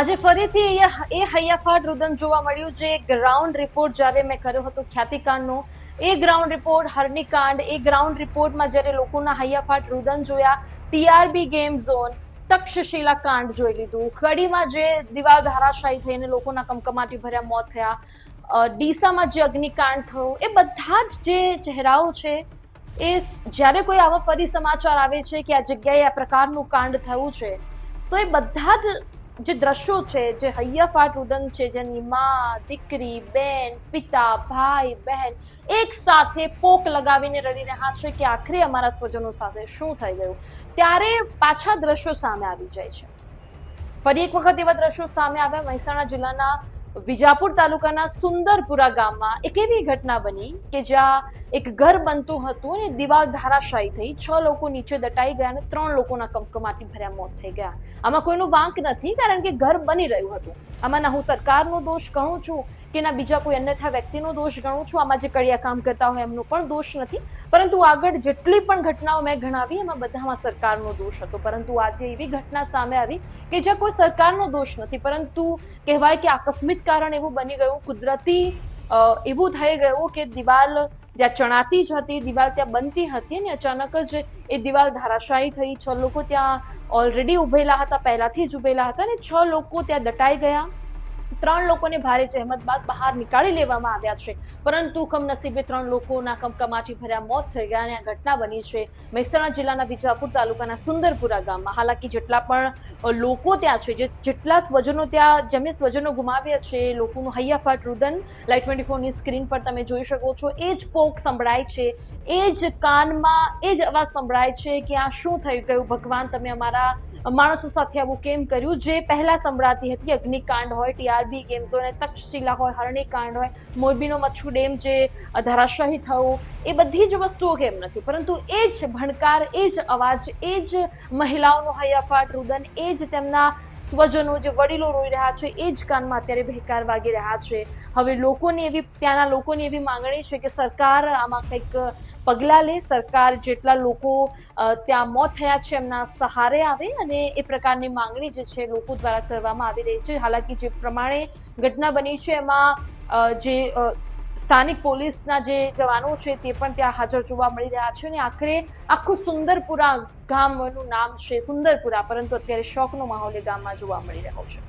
આજે ફરીથી એ- હૈયાફાટ રુદન જોવા મળ્યું જે ગ્રાઉન્ડ રિપોર્ટ જ્યારે મેં કર્યો હતો ખ્યાતિકાંડનો, એ ગ્રાઉન્ડ રિપોર્ટ હરણીકાંડ, એ ગ્રાઉન્ડ રિપોર્ટમાં જ્યારે લોકોના હૈયાફાટ રુદન જોયા ટીઆરબી ગેમ ઝોન તક્ષશિલા કાંડ જોઈ લીધું. કડીમાં જે દિવાલ ધારાશાહી થઈને લોકોના કમકમાટી ભર્યા, મોત થયા. ડીસામાં જે અગ્નિકાંડ થયો, એ બધા જ જે ચહેરાઓ છે, એ જ્યારે કોઈ આવા ફરી સમાચાર આવે છે કે આ જગ્યાએ આ પ્રકારનું કાંડ થયું છે, તો એ બધા જ જે દ્રશ્યો છે, જે હૈયાફાટ ઉદંગ છે, જેની માં, દીકરી, બેન, પિતા, ભાઈ, બહેન એક સાથે પોક લગાવીને રડી રહ્યા છે કે આખરે અમારા સ્વજનો સાથે શું થઈ ગયું? ત્યારે પાછા દ્રશ્યો સામે આવી જાય છે. ફરી એક વખત એવા દ્રશ્યો સામે આવ્યા. મહેસાણા જિલ્લાના વિજાપુર તાલુકાના સુંદરપુરા ગામમાં એક એવી ઘટના બની કે જ્યાં એક ઘર બનતું હતું અને દિવાલ ધરાશાયી થઈ. છ લોકો નીચે દટાઈ ગયા અને ત્રણ લોકોના કમકમાટી ભર્યા મોત થઈ ગયા. આમાં કોઈનું વાંક નથી કારણ કે ઘર બની રહ્યું હતું. આમાં ના હું સરકારનો દોષ ગણું છું કે ના બીજા કોઈ અન્યથા વ્યક્તિનો દોષ ગણું છું? આમાં જે કડિયા કામ કરતા હોય એમનો પણ દોષ નથી. પરંતુ આગળ જેટલી પણ ઘટનાઓ મેં ગણાવી એમાં બધામાં સરકારનો દોષ હતો. પરંતુ આજે એવી ઘટના સામે આવી કે જ્યાં કોઈ સરકારનો દોષ નથી. પરંતુ કહેવાય કે આકસ્મિક કારણ એવું બની ગયું, કુદરતી એવું થઈ ગયું કે દિવાલ ત્યાં ચણાતી જ હતી, દિવાલ ત્યાં બનતી હતી અને અચાનક જ એ દિવાલ ધારાશાયી થઈ. છ લોકો ત્યાં ઓલરેડી ઉભેલા હતા, પહેલાથી જ ઉભેલા હતા અને છ લોકો ત્યાં દટાઈ ગયા. ત્રણ લોકોને ભારે જહેમત બાદ બહાર નીકાળી લેવામાં આવ્યા છે. પરંતુ કમનસીબે ત્રણ લોકોના કમકમાટી ભર્યા મોત થઈ ગયા અને આ ઘટના બની છે. મહેસાણા જિલ્લાના વિજાપુર તાલુકાના સુંદરપુરા ગામમાં. હાલાકી જેટલા પણ લોકો ત્યાં છે, જે જેટલા સ્વજનો ત્યાં, જેમને સ્વજનો ગુમાવ્યા છે લોકોનું હૈયાફાટ રુદન લાઈટ ટ્વેન્ટી ફોરની સ્ક્રીન પર તમે જોઈ શકો છો. એ જ પોક સંભળાય છે, એ જ કાનમાં, એ જ અવાજ સંભળાય છે કે આ શું થઈ ગયું? ભગવાન, તમે અમારા માણસો સાથે આવું કેમ કર્યું? જે પહેલા સંભળાતી હતી, અગ્નિકાંડ હોય, ટીઆરબી ગેમ ઝોન હોય તક્ષશિલા હોય, હરણીકાંડ હોય, મોરબીનો મચ્છુ ડેમ જે ધરાશાહી થયો એ બધી જ વસ્તુઓ કેમ નથી? પરંતુ એ જ ભણકાર, એ જ અવાજ, એ જ મહિલાઓનો હૈયાફાટ, રુદન, એ જ તેમના સ્વજનો જે વડીલો રોઈ રહ્યા છે, એ જ કાનમાં અત્યારે ભેકાર વાગી રહ્યા છે. હવે લોકોની એવી, ત્યાંના લોકોની એવી માંગણી છે કે સરકાર આમાં કંઈક પગલાં લે, સરકાર જેટલા લોકો ત્યાં મોત થયા છે, એમના સહારે આવે અને એ પ્રકારની માંગણી જે છે, લોકો દ્વારા કરવામાં આવી રહી છે. હાલાકી જે પ્રમાણે ઘટના બની છે, એમાં જે સ્થાનિક પોલીસના જે જવાનો છે, તે પણ ત્યાં હાજર જોવા મળી રહ્યા છે અને આખરે આખું સુંદરપુરા ગામનું નામ છે, સુંદરપુરા, પરંતુ અત્યારે શોકનો માહોલ એ ગામમાં જોવા મળી રહ્યો છે.